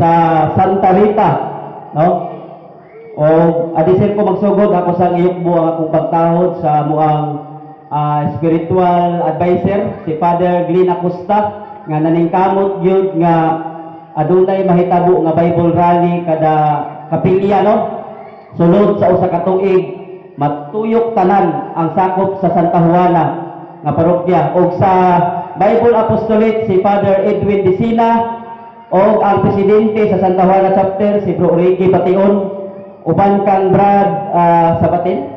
sa Santa Rita, no? O adisir ko magsugod ako sa iyukbo ang akong pagtahod sa muang ah, spiritual advisor si Father Glenn Acosta nga naningkamot gyud nga adunay mahitabo nga Bible rally kada kapilya no sulod sa usa ka tuig matuyok tanan ang sakop sa Santa Juana nga parokya ug sa Bible Apostolate si Father Edwin Disina o ang presidente sa Santa Juana chapter si Bro Ricky Pation uban kang Brad ah, Sabatin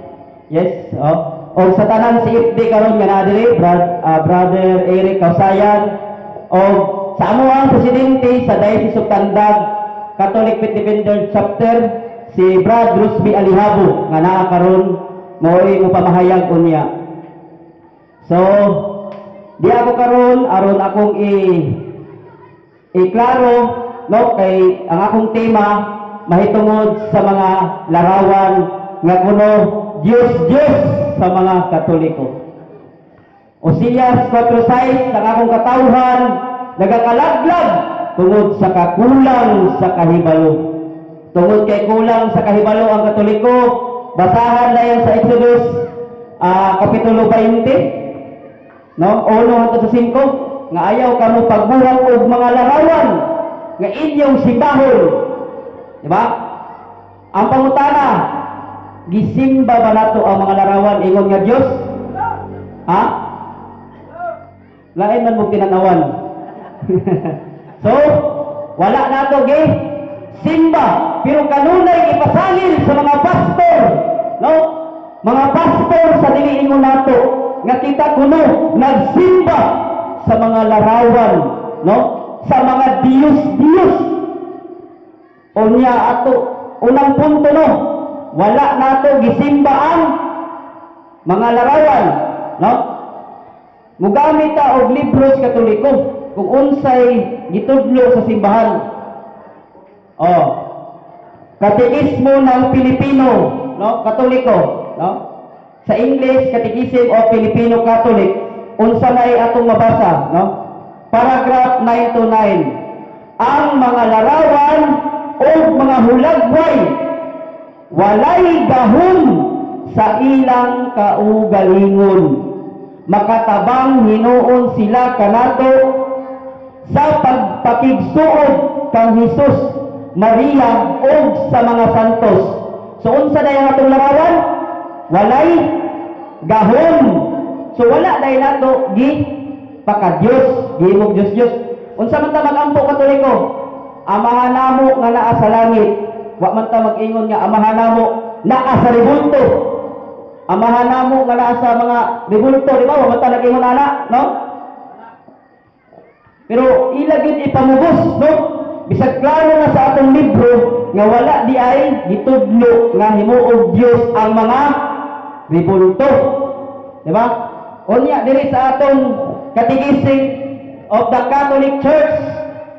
yes oh. O sa tanan si FD karon nga naa Brad ah, brother Eric Kausayan. O sa amo ang presidente sa Diocese of Tandag Catholic Defender chapter si Brad Rusby Alihabo nga naa karon mo'y mo pamahayag unya. So di ako karon aron akong i iklaro no kay ang akong tema mahitungod sa mga larawan nga kuno Dios Dios sa mga Katoliko. Osiyas 4.6 ang akong katawhan nagakalaglag tungod sa kakulang sa kahibalo. Tungod kay kulang sa kahibalo ang Katoliko, basahan na yan sa Exodus ah, Kapitulo 20, no? 1 hangtod sa 5, nga ayaw kamo pagbuhat og mga larawan nga inyong simbahon. Di ba? Ang pangutana, gisimba ba nato ang mga larawan ingon nga Dios? Ha? Lain man mo tinanawan. so, wala nato gi simba, pero kanunay ipasalil sa mga pastor, no? Mga pastor sa dili ingon nato nga kita kuno nagsimba sa mga larawan, no? Sa mga Diyos-Diyos. Unya ato unang punto no, wala nato gisimba ang mga larawan, no? Mugamit ta og libros katoliko kung unsay gitudlo sa simbahan. Oh. Katekismo ng Pilipino, no? Katoliko, no? Sa English, Catechism of Filipino Catholic, unsa na atong mabasa, no? Paragraph 9 to 9. Ang mga larawan o mga hulagway walay gahom sa ilang kaugalingon makatabang hinuon sila kanato sa pagpakigsuod kang Hesus Maria ug sa mga santos so unsa dayon atong larawan walay gahom so wala dayon nato gi pakadyos gihimog Dios Dios unsa man ta magampo katoliko? Amahan namo nga naa sa langit. Wa man ta mag-ingon nga amahan namo naa sa ribulto amahan namo nga naa sa mga ribulto di ba wa man ta nag-ingon ana no? Pero ilagid ipamubos no? Bisag klaro na sa atong libro nga wala di ay gitudlo nga himuog Dios ang mga ribulto di ba unya diri sa atong kategising of the Catholic Church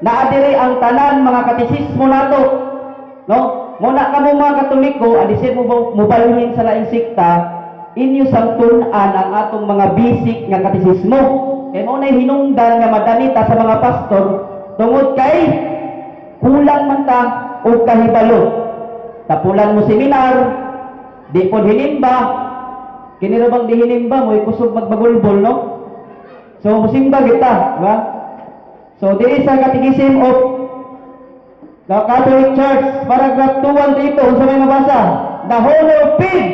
naa diri ang tanan mga katisismo nato. No? Muna kamo mga katoliko adisin mo mubalhin sa laing sikta inyo samtun-an ang atong mga basic nga katisismo. Kay mo na hinungdan nga madanita sa mga pastor tungod kay kulang man ta og kahibalo. Tapulan mo seminar di pod hinimba kini ra bang di hinimba mo kusog magbagulbol no so musimba kita ba So, diri sa Catechism of the Catholic Church, paragraph 2 dito, unsa may mabasa? The honor paid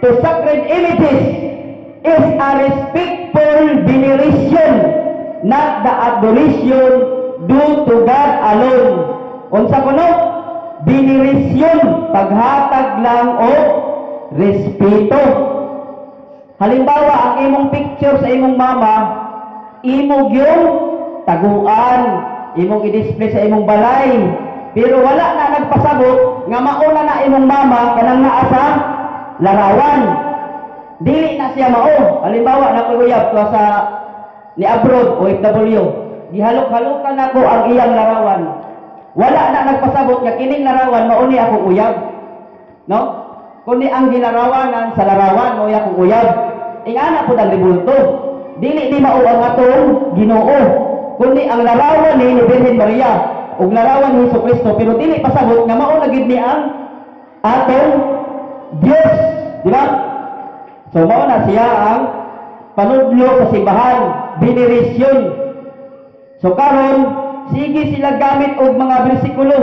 to sacred images is a respectful veneration, not the adoration due to God alone. Unsa kuno? Veneration, paghatag lang o respeto. Halimbawa, ang imong picture sa imong mama, imog yung taguan, imong i-display sa imong balay. Pero wala na nagpasabot nga mauna na imong mama kanang naa sa larawan. Dili na siya mao. Halimbawa na uyab ko sa ni abroad o FW. Gihalok-halokan nako ang iyang larawan. Wala na nagpasabot nga kining larawan mao ni akong uyab. No? Kundi ang ginarawanan sa larawan mo akong uyab. Ingana po ang ribulto. Dili di mao ang atong Ginoo kundi ang larawan ni Virgin Maria ug larawan ni Hesus Kristo pero dili pasabot nga mao na gid ni ang atong Dios, di ba? So mao na siya ang panudlo sa simbahan, veneration. So karon sige sila gamit og mga bersikulo,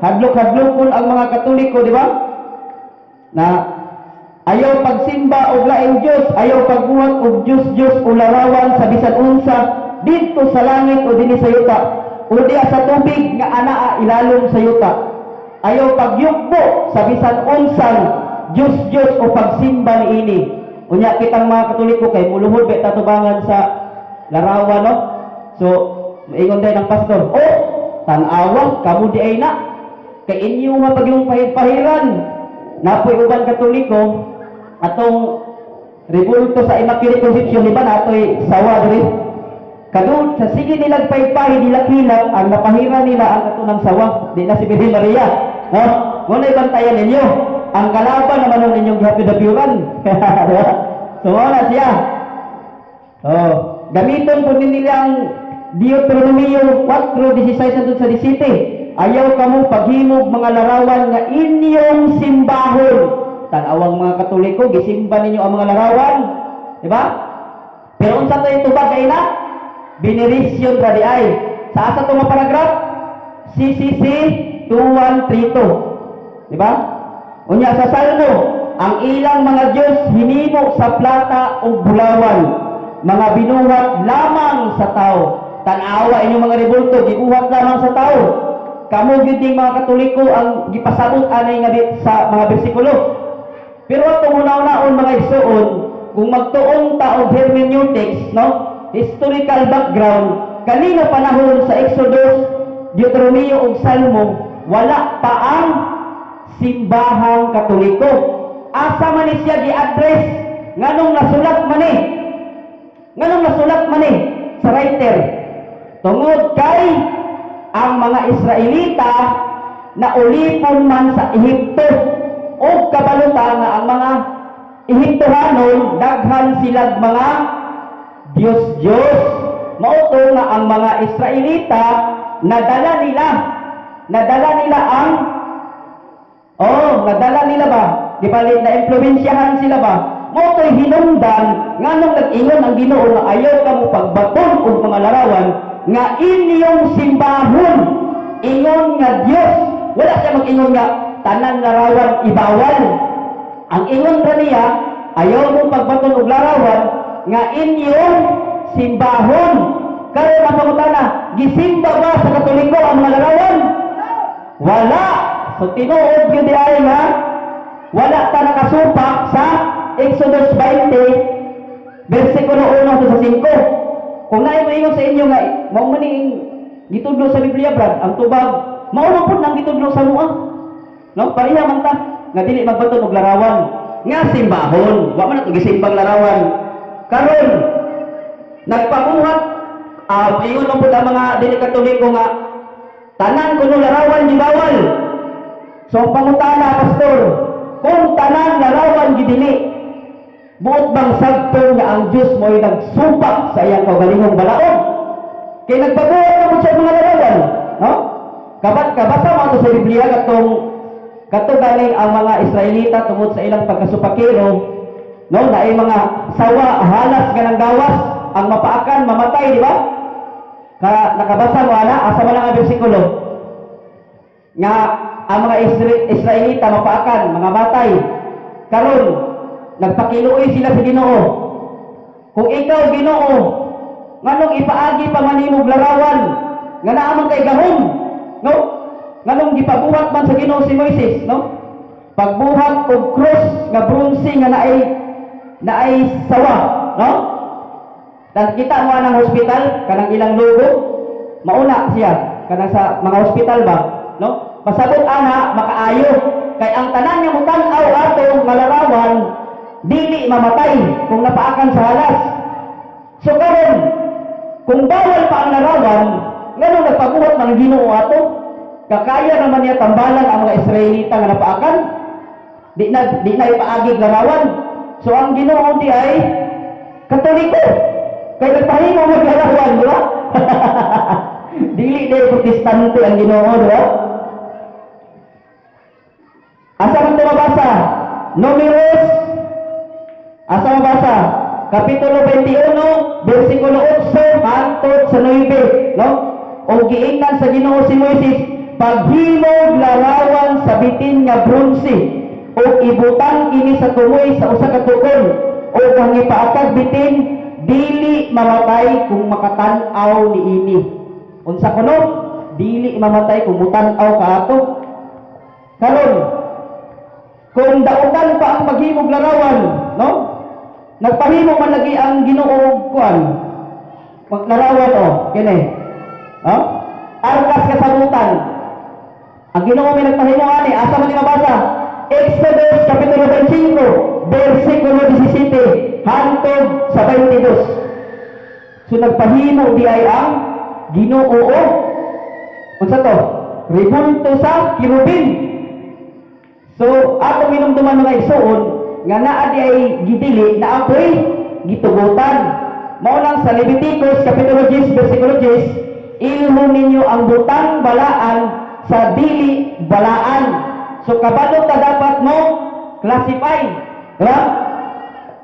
hadlok-hadlokon ang mga Katoliko, di ba? Na ayaw pagsimba og laing Dios, ayaw pagbuhat og Dios Dios o larawan sa bisan unsa. Didto sa langit o dinhi sa yuta. O diya sa tubig nga anaa ilalom sa yuta. Ayaw pagyugbo sa bisan unsang Dios Dios o pagsimba niini. Unya kitang mga Katoliko kay muluhod ba tatubangan sa larawan no? So ingon day ng pastor, "Oh, tan-awa kamo di ay na. Kay inyo nga pag yung pahid-pahiran napoy uban katoliko atong rebulto sa Immaculate Conception di natoy sawa diri kadun sa sige nilang pahid-pahid nila ang napahiran nila ang katunang sawa. Di na si Birhen Maria. No ngunay bantayan ninyo. Ang kalaban naman nun ninyong gihapi-dapiuran so wala siya. Oh gamiton po nilang Deuteronomio 4:16 sa 17 ayaw kamo paghimog mga larawan nga inyong simbahon. Tanawang mga katoliko gisimba ninyo ang mga larawan. Di ba pero unsa tayo tubag kay na veneration ra di ay. Sa asa to nga paragraph? CCC 2132 di ba unya sa salmo ang ilang mga Diyos hinimo sa plata ug bulawan. Mga binuhat lamang sa tao. Tanawa inyong mga rebulto gibuhat lamang sa tao kamo gyud mga katoliko ang gipasabot anay nga sa mga bersikulo. Pero atong una-unaon mga igsoon kung magtuon ta og hermeneutics no? Historical background kanina panahon sa Exodus Deuteronomio ug Salmo wala pa ang simbahang katoliko. Asa man siya gi-address? Nganong nasulat man ni? Nganong nasulat man ni sa writer? Tungod kay ang mga Israelita na ulipon man sa Ehipto o kabalutan nga ang mga Ehiptohanon daghan silag mga Diyos-Diyos mauto nga ang mga Israelita nadala nila nadala nila ang Oh, nadala nila ba? Di ba na impluwensyahan sila ba? Mo ko'y hinungdan nga nung nag-ingon ang Ginoo nga ayaw ka mo pagbaton og mga larawan nga inyong simbahon ingon nga Dios wala siya mag-ingon nga tanan larawan ibawal ang ingon ra niya ayaw mo pagbaton og larawan nga inyong simbahon. Kaya mapangutana gisimba ba sa katoliko ang mga larawan? Wala. So tinuod yun di ay nga wala ta nakasupak sa Exodus 20 versikulo 1 to sa 5 kung naay sa inyo nga mao man ning gitudlo sa Biblia brad ang tubag mao na pud gitudlo sa Noah no? Pareha man ta nga dili magbaton og larawan. Nga simbahon wa man ato gisimbang larawan. Karon nagpabuhat ah ingon man pud ang mga dili katoliko nga tanan kuno larawan di bawal so ang pangutana pastor kung tanan larawan gi dili buot bang sagto nga ang Dios mo'y nagsumpak sa iyang kaugalingong balaod kay nagpabuhat na mo siya mga larawan no? Kabat kabasa mo sa Biblia katong kato galing ang mga Israelita tungod sa ilang pagkasupakero no? Na ay mga sawa halas nga ng gawas ang mapaakan mamatay di ba? Ka nakabasa mo ana asa man ang bersikulo nga ang mga Isra- Israelita mapaakan mga matay. Karon nagpakiluoy sila sa Ginoo. Kung ikaw Ginoo nganong ipaagi pa man imong larawan nga naamang kay gahom no? Nganong gipabuhat man sa Ginoo si Moises no? Pagbuhat og cross nga bronze nga naay naay sawa no? Dan kita mo anang hospital kanang ilang logo mauna siya kanang sa mga hospital ba no? Pasabot ana makaayo. Kay ang tanan nga mutan-aw ato nga larawan dili mamatay kung napaakan sa halas. So karon kung bawal pa ang larawan ngano nagpabuhat man Ginoo ato? Kakaya naman niya tambalan ang mga Israelita nga napaakan. Di na di na ipaagig larawan. So ang Ginoo di ay katoliko. Kay nagpahimo mo larawan di ba? Dili day protestante ang Ginoo, di ba? Asa man ito mabasa? Numeros Asa mabasa? Kapitulo 21, versikulo 8 hangtod sa 9, no? O giingnan sa Ginoo si Moises, paghimog larawan sa bitin nga bronze o ibutang ini sa tumoy sa usa ka tukon o kang ipaatag bitin dili mamatay kung makatan-aw ni ini. Unsa kuno? Dili mamatay kung mutan-aw kaato. Karon, kung dautan pa ang paghimog larawan, no? Nagpahimo man lagi ang Ginoo kuan. Maglarawan o, kini. No? Arkas kasabutan. Ang Ginoo may nagpahimo ani, asa man ni mabasa? Exodus kapitulo 25, versikulo 17 hangtod sa 22. So nagpahimo di ay ang Ginoo o unsa to? Ribulto sa kirubin. So, ato minumduman mga igsoon, nga naa di ay gidili na apoy gitugutan. Mao lang sa Leviticus kapitulo 10 bersikulo 10, ilmo ninyo ang butang balaan sa dili balaan. So kabalo ta dapat mo classify. Diba?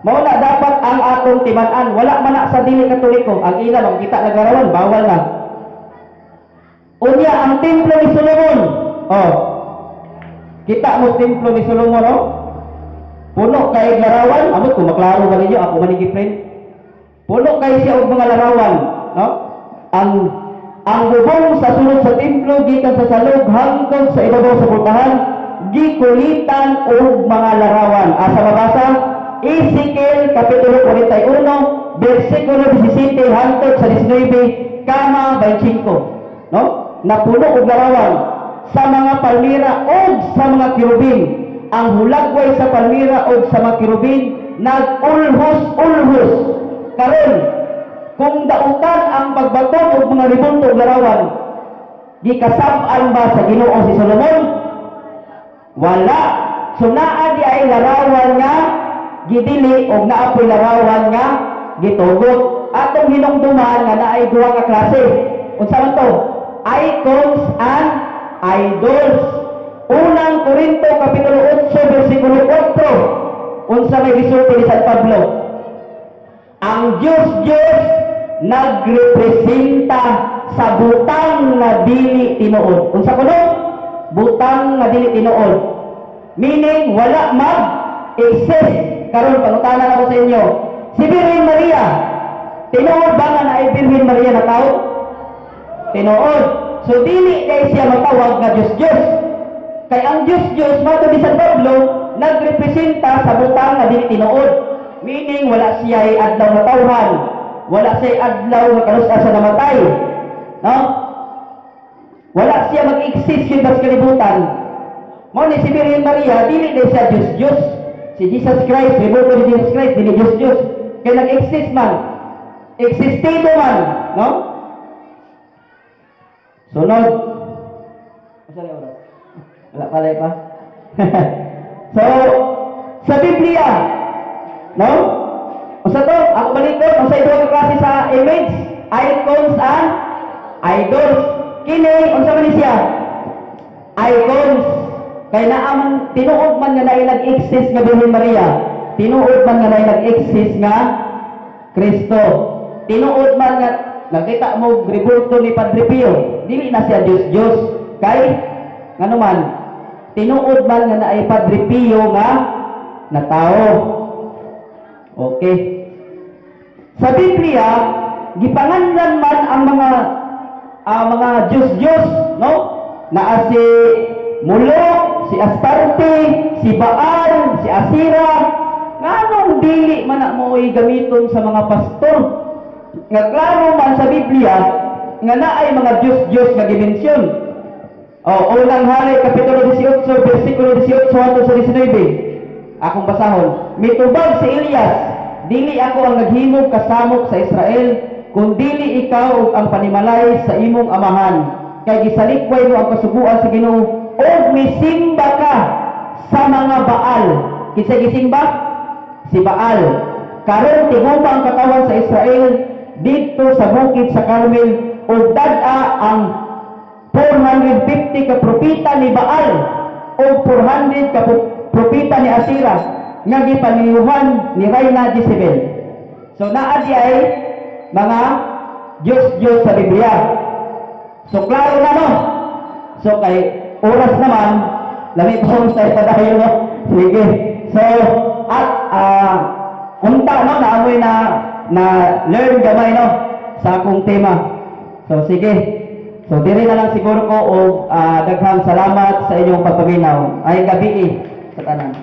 Mao na dapat ang atong timan-an. Wala man sa dili katoliko. Ang ila makita nagarawan, bawal na. Unya ang templo ni Solomon. Oh, Kita mo templo ni Solomon, no? Puno kay larawan, amot ko maklaro ba ninyo ako manigi friend. Puno kay siya og mga larawan, no? Ang ang bubong sa sulod sa templo gikan sa salog hangtod sa ibabaw sa pultahan gikulitan og mga larawan. Asa mabasa? Ezekiel kapitulo 41, bersikulo 17 hangtod sa 19, kama 25, no? Napuno og larawan sa mga palmira o sa mga kirubin. Ang hulagway sa palmira o sa mga kirubin, nag-ulhos-ulhos. Karon, kung dautan ang pagbato o mga ribulto larawan, gikasab-an ba sa ginoo si Solomon? Wala. So naa di ay larawan nga gidili o naa po'y larawan nga gitugot. Atong hinungduman nga naay duha ka klase. Unsa man to? Icons and idols. Unang Korinto kapitulo 8 bersikulo 4. Unsa may gisulti ni San Pablo? Ang Diyos Diyos nagrepresenta sa butang na dili tinuod. Unsa kuno? Butang na dili tinuod. Meaning wala mag exist. Karon pangutana ako sa inyo. Si Birhen Maria, tinuod ba nga na Birhen Maria na tao? Tinuod. So dili kay siya matawag nga Diyos Diyos. Kay ang Diyos Diyos mato ni San Pablo nagrepresenta sa butang na dili tinuod. Meaning wala siya ay adlaw na tawhan. Wala siya ay adlaw nga kalusa sa namatay. No? Wala siya mag-exist yun sa kalibutan. Ni si Virgin Maria, dili din siya Diyos Diyos. Si Jesus Christ, remote ni Jesus Christ, dili Diyos Diyos. Kaya nag-exist man. Existido man. No? Sunod. Asa na oras? Wala pala pa. so, sa Biblia, no? Usa to, ako balikod, usa ito ka klase sa image, icons and idols. Kini, unsa man ni siya? Icons. Kay naaman tinuod man nga naay nag-exist nga Birhen Maria. Tinuod man nga naay nag-exist nga Kristo. Tinuod man nga nakita mo ribulto ni Padre Pio, dili na siya Dios Dios. Kay ngano man tinuod man nga naay Padre Pio nga na tao. Okay. Sa Biblia, gipanganlan man ang mga ang mga Diyos Diyos, no? Na si Mulok, si Astarte, si Baal, si Asira, nganong dili man na mo'y gamiton sa mga pastor. Nga klaro man sa Biblia, nga naay mga Diyos Diyos nga dimensyon. O, unang hari, kapitulo 18, versikulo 18, hangtod sa 19. Akong basahon. Mitubag si Elias, dili ako ang naghimog kasamok sa Israel, kung dili ikaw ang panimalay sa imong amahan. Kay gisalikway mo ang kasuguan sa Ginoo, o misimba ka sa mga Baal. Kinsa gisimba? Si Baal. Karon tiguba ang katawan sa Israel dito sa bukid sa Carmel ug dad-a ang 450 ka propita ni Baal o 400 ka pro- propita ni Asira nga gipaniyuhan ni Reyna Jezebel. So naa di ay mga Diyos-Diyos sa Biblia. So klaro na no. So kay oras naman lami pa sa padayon no. Sige. So at ah unta no naamoy na na learn gamay no sa akong tema. So sige. So diri na lang siguro ko og ah, daghang salamat sa inyong pagpaminaw. Ay gabi eh, sa tanan.